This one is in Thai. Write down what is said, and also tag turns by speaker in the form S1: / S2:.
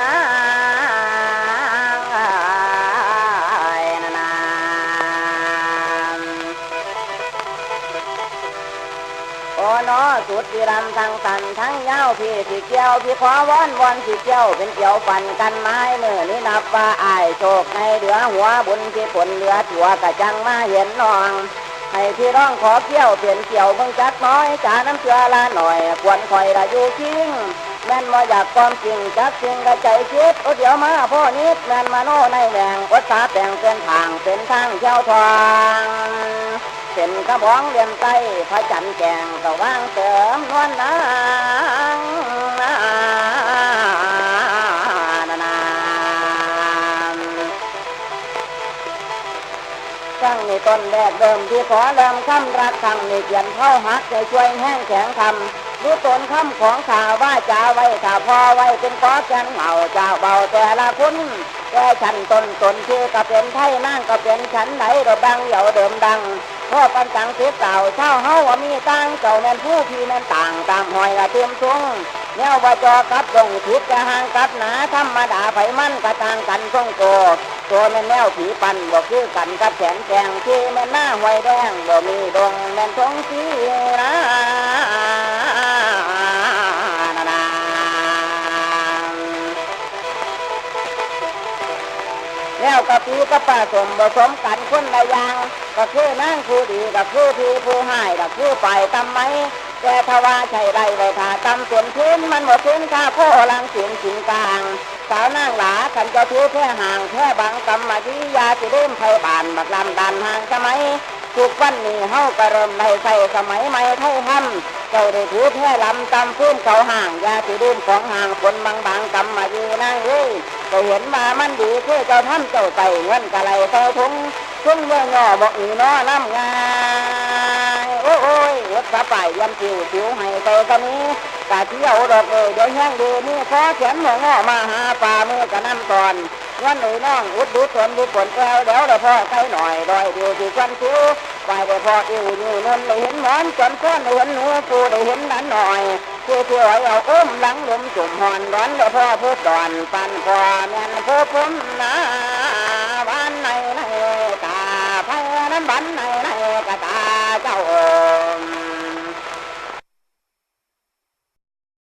S1: นาโอ้นอสุดที่รำทั้งสันทั้งเย้าพี่ที่เกี้ยวพี่ขอวอนวอนที่เกี้ยวเป็นเกี่ยวฟันกันไม้เมื่อนี้นับว่าอายโชคในเหลือหัวบุญที่ผลเหลือตัวกระจังมาเห็นนอง ให้พี่ร้องขอเกี่ยวเปลี่ยนเกี่ยวเบิ่งจักน้อยจาน้ำเกลือละหน่อยควรคอยละอยู่คิงแม่นว่าอยากความจริงจักจริงกระใจคิดโอเดี๋ยวมาพ่อนิดแม่นมาโน่ในแหงวัดสาแต่งเป็นทางเป็นทางเจ้าทองเป็นกระบองเลียมไตพระจันทร์แกงก็ว่างเสริมนวลนาง ครั้งนี้ต้นแรกเดิมที่ขอเริ่มคำรักคำนี้เขียนเข้าหักใจช่วยแห้งแข็งคำรู้ตนคำของข่าวว่าจะไว้ถ้าพอไว้เป็นก้อแกนเหมาเจ้าเบาแต่ละคนแต่ฉันตนตนชื่อก็เป็นไทยนั่งก็เป็นฉันไหนระบังเหยาเดิมดังพ่อปันจังเสียเก่าเช่าเฮาว่ามีตังเจ้าแม่นผู้พี่แม่นต่างตามหอยละเตรียมทรง แนวว่าจอกับลงทิศกะหางกับหนาธรรมดาไผมันกระต่างกันทรงโกตัวแม่นแนวผีปันบ่คือกันกับแขนแกงที่แม่นหน้าหวยแดงบ่มีดงแม่นทงสีนะนานาแล้วกับผีกับป้าสมบสมกันคนละอย่างก็คือนางผู้ดีก็คือพี่ผู้ให้ก็คือไปตำไม แต่ทว่าใช่ไรไว้ถ้าตำส่วนพื้นมันหมดพื้นค่าพ่อลังเสียงสิงกลาง สาวนางหลาขันเจ้าทูแค่ห่างแค่บางกรรมาดียาสิเริ่มไทยบานบักลำดันห่างสมัยทุกวันนี้เฮาก็เริ่มได้ใส่สมัยใหม่ไทยทำเจ้าได้ถือแค่ลำตำพื้นเขาห่างยาสิเริ่มของห่างคนบางบางกรรมาดีนางเอ้ยก็เห็นมามันดีคือเจ้าท่ำเจ้าใส่เงินกะไรใส่ถุงทุ่งเมื่อย่อบอกอีน้อน้ำงายโอ้ สะไปยำจิ๋วจิ๋วให้เตกันนี้กะเที่ยวดอกเอ้ยเดี๋ยวแห้งดีนี่ขอเขียนหัวงอมาหาปลามือกะน้ำตอนวันหนุ่ยน้องอุดดูสวนดูฝนแก้วเดี๋ยวเดี๋ยวพ่อใกล้หน่อยดอยเดียวที่ควันคิ้วไปเดี๋ยวพ่ออิวนี่นนได้เห็นหมอนจนก้อนได้เห็นหนูปูได้เห็นนั้นหน่อยผู้ช่วยเอาอุ้มหลังลมจุ่มหอนร้อนเดี๋ยวพ่อพูดดอนปันพ่อแม่นผู้ผมนะบ้านในในตาไพนั้นบ้านในในกะตาเจ้า